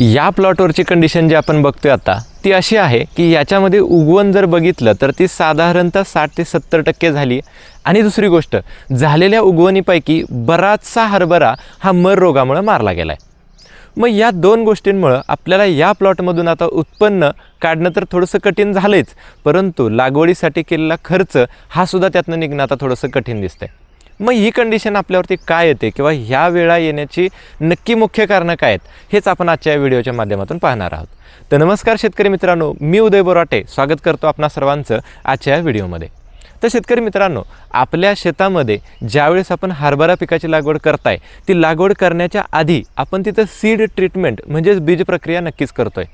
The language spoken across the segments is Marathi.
या प्लॉटवरची कंडिशन जी आपण बघतोय आता ती अशी आहे की याच्यामध्ये उगवण जर बघितलं तर ती साधारणतः साठ ते सत्तर टक्के झाली. आणि दुसरी गोष्ट झालेल्या उगवणीपैकी बराचसा हरभरा हा मर रोगामुळे मारला गेला आहे मग या दोन गोष्टींमुळं आपल्याला या प्लॉटमधून आता उत्पन्न काढणं तर थोडंसं कठीण झालंच परंतु लागवडीसाठी केलेला खर्च हा सुद्धा त्यातनं निघणं आता थोडंसं कठीण दिसतंय. मग ही कंडिशन आपल्यावरती काय येते? किंवा ह्या वेळा येण्याची नक्की मुख्य कारणं काय आहेत? हेच आपण आजच्या या व्हिडिओच्या माध्यमातून पाहणार आहोत. तर नमस्कार शेतकरी मित्रांनो मी उदय बोराटे स्वागत करतो आपणा सर्वांचं आजच्या या व्हिडिओमध्ये. तर शेतकरी मित्रांनो आपल्या शेतामध्ये ज्यावेळेस आपण हरभरा पिकाची लागवड करताय ती लागवड करण्याच्या आधी आपण तिथं सीड ट्रीटमेंट म्हणजेच बीज प्रक्रिया नक्कीच करतोय.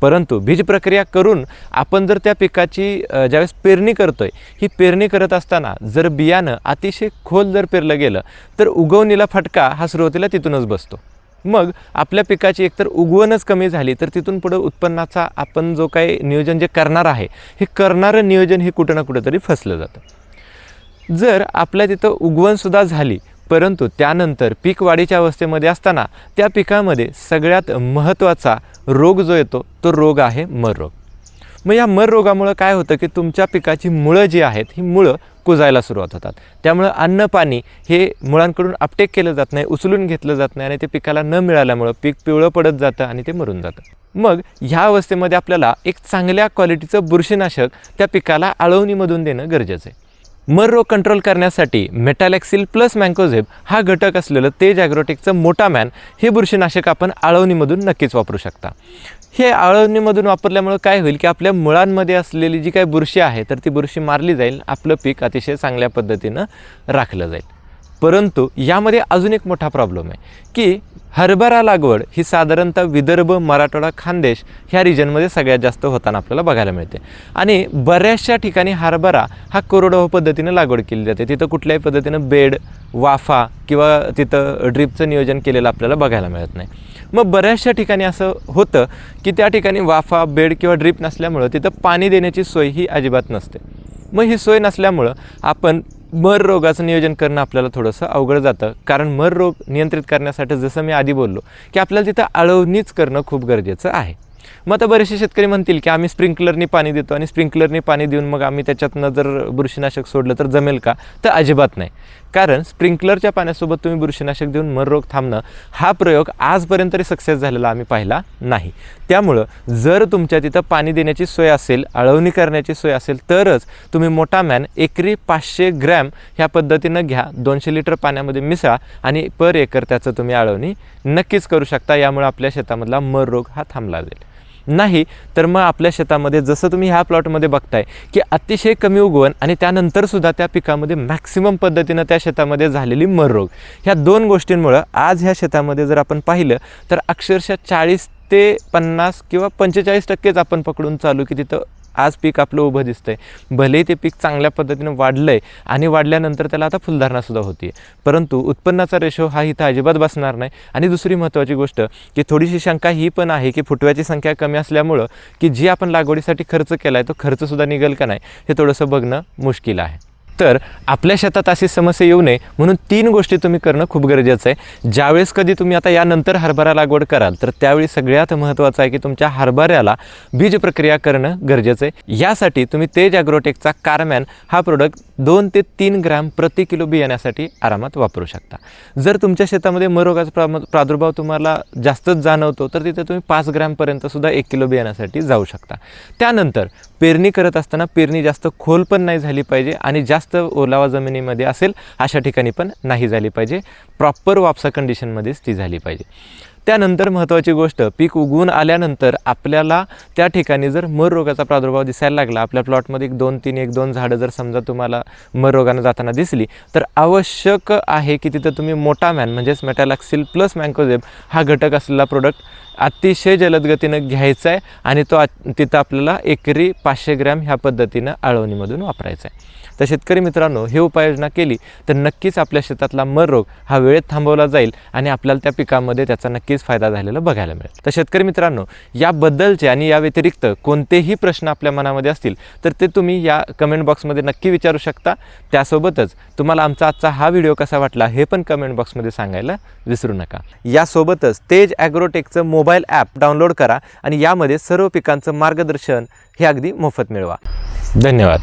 परंतु बीज प्रक्रिया करून आपण जर त्या पिकाची ज्यावेळेस पेरणी करतो आहे ही पेरणी करत असताना जर बियाणं अतिशय खोल जर पेरलं गेलं तर उगवणीला फटका हा सुरुवातीला तिथूनच बसतो. मग आपल्या पिकाची एकतर उगवणच कमी झाली तर तिथून पुढं उत्पन्नाचा आपण जो काही नियोजन जे करणार आहे हे करणारं नियोजन हे कुठं ना कुठंतरी फसलं जातं. जर आपल्या तिथं उगवणसुद्धा झाली परंतु त्यानंतर पीक वाढीच्या अवस्थेमध्ये असताना त्या पिकामध्ये सगळ्यात महत्त्वाचा रोग जो येतो तो रोग आहे मर रोग. मग या मर रोगामुळं काय होतं की तुमच्या पिकाची मुळं जी आहेत ही मुळं कुजायला सुरुवात होतात. त्यामुळं अन्न पाणी हे मुळांकडून अपटेक केलं जात नाही उचलून घेतलं जात नाही आणि ते पिकाला न मिळाल्यामुळं पीक पिवळं पडत जातं आणि ते मरून जातं. मग ह्या अवस्थेमध्ये आपल्याला एक चांगल्या क्वालिटीचं बुरशीनाशक त्या पिकाला आळवणीमधून देणं गरजेचं आहे. मर रोग कंट्रोल करण्यासाठी मेटॅलॅक्सिल प्लस मँकोझेब हा घटक असलेलं तेज ॲग्रोटेकचं मोठा मॅन हे बुरशीनाशक आपण आळवणीमधून नक्कीच वापरू शकता. हे आळवणीमधून वापरल्यामुळं काय होईल की आपल्या मुळांमध्ये असलेली जी काही बुरशी आहे तर ती बुरशी मारली जाईल आपलं पीक अतिशय चांगल्या पद्धतीनं राखलं जाईल. परंतु यामध्ये अजून एक मोठा प्रॉब्लेम आहे की हरभरा लागवड ही साधारणतः विदर्भ मराठवाडा खानदेश ह्या रिजनमध्ये सगळ्यात जास्त होताना आपल्याला बघायला मिळते. आणि बऱ्याचशा ठिकाणी हरभरा हा कोरडवाहू पद्धतीनं लागवड केली जाते. तिथं कुठल्याही पद्धतीनं बेड वाफा किंवा तिथं ड्रीपचं नियोजन केलेलं आपल्याला बघायला मिळत नाही. मग बऱ्याचशा ठिकाणी असं होतं की त्या ठिकाणी वाफा बेड किंवा ड्रीप नसल्यामुळं तिथं पाणी देण्याची सोय ही अजिबात नसते. मग ही सोय नसल्यामुळं आपण मर रोगाचं नियोजन करणं आपल्याला थोडंसं अवघड जातं. कारण मर रोग नियंत्रित करण्यासाठी जसं मी आधी बोललो की आपल्याला तिथं आळवणीच करणं खूप गरजेचं आहे. मग आता बरेचसे शेतकरी म्हणतील की आम्ही स्प्रिंकलरनी पाणी देतो आणि स्प्रिंकलरनी पाणी देऊन मग आम्ही त्याच्यातनं जर बुरशीनाशक सोडलं तर जमेल का? तर अजिबात नाही. कारण स्प्रिंकलरच्या पाण्यासोबत तुम्ही बुरशीनाशक देऊन मर रोग थांबणं हा प्रयोग आजपर्यंत तरी सक्सेस झालेला आम्ही पाहिला नाही. त्यामुळं जर तुमच्या तिथं पाणी देण्याची सोय असेल आळवणी करण्याची सोय असेल तरच तुम्ही मोठा मॅन एकरी पाचशे ग्रॅम ह्या पद्धतीनं घ्या दोनशे लिटर पाण्यामध्ये मिसळा आणि पर एकर त्याचं तुम्ही आळवणी नक्कीच करू शकता. यामुळे आपल्या शेतामधला मर रोग हा थांबला जाईल. नाही तर मग आपल्या शेतामध्ये जसं तुम्ही ह्या प्लॉटमध्ये बघताय की अतिशय कमी उगवण आणि त्यानंतरसुद्धा त्या पिकामध्ये मॅक्सिमम पद्धतीनं त्या शेतामध्ये झालेली मर रोग ह्या दोन गोष्टींमुळं आज ह्या शेतामध्ये जर आपण पाहिलं तर अक्षरशः चाळीस ते पन्नास किंवा पंचेचाळीस टक्केच आपण पकडून चालू की तिथं आज पीक आपलं उभं दिसतंय. भलेही ते पीक चांगल्या पद्धतीनं वाढलं आहे आणि वाढल्यानंतर त्याला आता फुलधारणासुद्धा होती परंतु उत्पन्नाचा रेशो हा इथं अजिबात बसणार नाही. आणि दुसरी महत्त्वाची गोष्ट की थोडीशी शंका ही पण आहे की फुटव्याची संख्या कमी असल्यामुळं की जी आपण लागवडीसाठी खर्च केला आहे तो खर्चसुद्धा निघेल का नाही हे थोडंसं बघणं मुश्किल आहे. तर आपल्या शेतात अशी समस्या येऊ नये म्हणून तीन गोष्टी तुम्ही करणं खूप गरजेचं आहे. ज्यावेळेस कधी तुम्ही आता यानंतर हरभरा लागवड कराल तर त्यावेळी सगळ्यात महत्त्वाचं आहे की तुमच्या हरभऱ्याला बीज प्रक्रिया करणं गरजेचं आहे. यासाठी तुम्ही तेज ॲग्रोटेकचा कारमॅन हा प्रोडक्ट दोन ते तीन ग्रॅम प्रति किलो बियाण्यासाठी आरामात वापरू शकता. जर तुमच्या शेतामध्ये मरोगाचा प्रा प्रादुर्भाव तुम्हाला जास्तच जाणवतो तर तिथे तुम्ही पाच ग्रॅमपर्यंतसुद्धा एक किलो बियाण्यासाठी जाऊ शकता. त्यानंतर पेरणी करत असताना पेरणी जास्त खोल पण नाही झाली पाहिजे आणि जास्त ओलावा जमिनीमध्ये असेल अशा ठिकाणी पण नाही झाली पाहिजे. प्रॉपर वापसा कंडिशनमध्येच ती झाली पाहिजे. त्यानंतर महत्त्वाची गोष्ट पीक उगवून आल्यानंतर आपल्याला त्या ठिकाणी जर मर रोगाचा प्रादुर्भाव दिसायला लागला आपल्या प्लॉटमध्ये एक दोन तीन एक दोन झाडं जर समजा तुम्हाला मर रोगानं जाताना दिसली तर आवश्यक आहे की तिथं तुम्ही मोठा मॅन म्हणजेच मेटॅलॅक्सिल प्लस मँकोझेब हा घटक असलेला प्रोडक्ट अतिशय जलद गतीनं घ्यायचा आहे आणि तो तिथं आपल्याला एकरी पाचशे ग्रॅम ह्या पद्धतीनं आळवणीमधून वापरायचा आहे. तर शेतकरी मित्रांनो हे उपाययोजना केली तर नक्कीच आपल्या शेतातला मर रोग हा वेळेत थांबवला जाईल आणि आपल्याला त्या पिकामध्ये त्याचा नक्कीच फायदा झालेला बघायला मिळेल. तर शेतकरी मित्रांनो याबद्दलचे आणि या व्यतिरिक्त कोणतेही प्रश्न आपल्या मनामध्ये असतील तर ते तुम्ही या कमेंट बॉक्समध्ये नक्की विचारू शकता. त्यासोबतच तुम्हाला आमचा आजचा हा व्हिडिओ कसा वाटला हे पण कमेंट बॉक्समध्ये सांगायला विसरू नका. यासोबतच तेज ॲग्रोटेकचं मोबाईल मोबाईल ॲप डाउनलोड करा आणि यामध्ये सर्व पिकांचं मार्गदर्शन हे अगदी मोफत मिळवा. धन्यवाद.